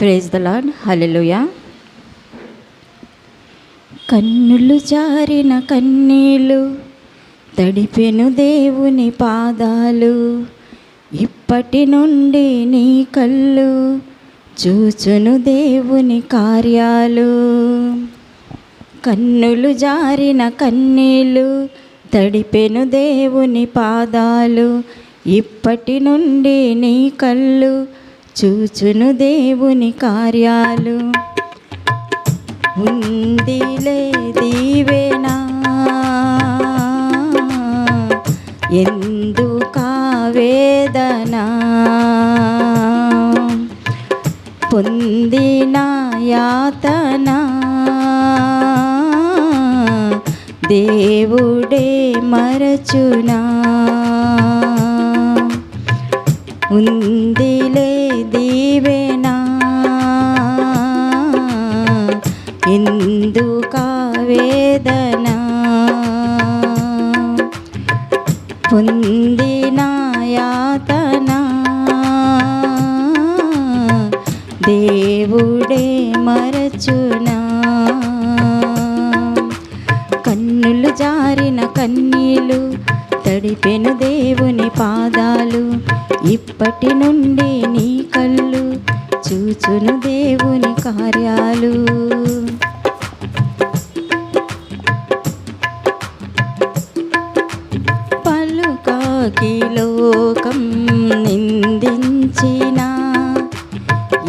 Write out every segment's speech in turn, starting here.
Praise the lord hallelujah కన్నులు జారిన కన్నీళ్ళు తడిపెను దేవుని పాదాలు. ఇప్పటి నుండి నీ కళ్ళు చూచును దేవుని కార్యాలు. కన్నులు జారిన కన్నీళ్ళు తడిపెను దేవుని పాదాలు. ఇప్పటి నుండి నీ కళ్ళు చూచును దేవుని కార్యాలు. ఉందిలే దీవేనా ఎందుకా వేదన పొందిన యాతన. దేవుడే మరచునా. ఉందిలే దీవెనా. ఎందుకా వేదన? పొందిన యాతన. దేవుడే మరచునా. కన్నులు జారిన కన్నీలు తడిపెను దేవుని పాదాలు. ఇప్పటి నుండి నీ కళ్ళు చూచును దేవుని కార్యాలు. పలుకాకి లోకం నిందించిన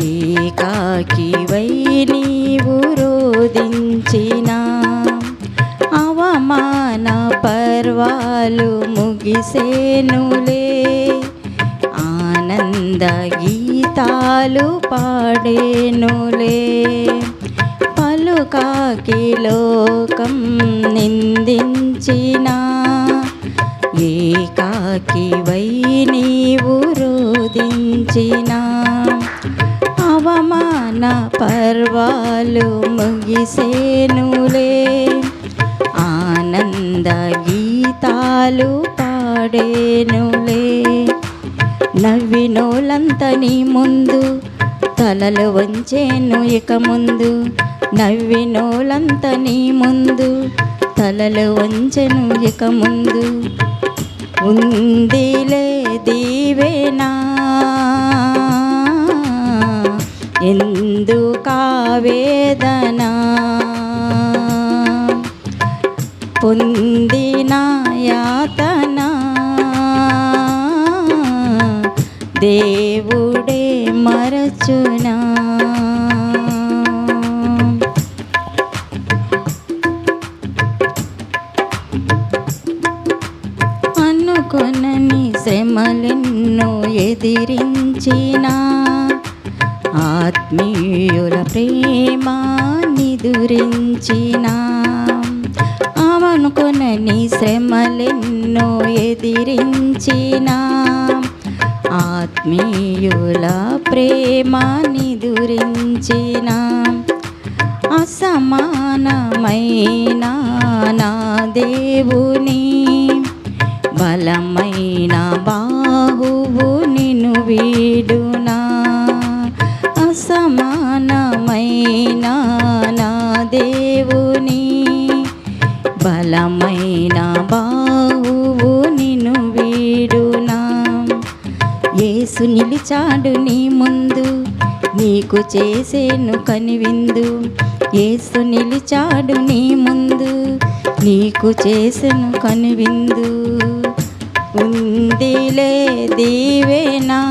ఏకాకి వై నీవు రోధించిన. పర్వాలు ముగిసేనులే. ఆనంద గీతాలు పాడేనులే. పలుకాకి లోకం నిందించిన ఏకాకి వై నీవు రోధించిన. అవమాన పర్వాలు ముగిసేనులే. ఆనంద గీతాలు పాడేనులే. నవ్వినోలంత నీ ముందు తలలు వంచేను ఇక ముందు. నవ్వినోలంత నీ ముందు తలలు వంచెను ఇక ముందు. ఉందిలే ఎందు కాదనా పొంది పొందిన యాతన దేవుడే మరచునా? అనుకొనని శ్రమలెన్నో ఎదిరించినా ఆత్మీయుల ప్రేమాన్ని దురించినా అవనుకొనని శ్రమలెన్నో ఎదిరించిన. ఆత్మీయుల ప్రేమ నిదురించిన అసమానమైన నా దేవుని బలమైన బాహువు నిన్ను వీ నా బావు నిన్ను వీడునా? ఏసు నిలిచాడు నీ ముందు నీకు చేసేను కనివిందు. ఏసు నిలిచాడు నీ ముందు నీకు చేసెను కనువిందు. ఉందిలే దీవేనా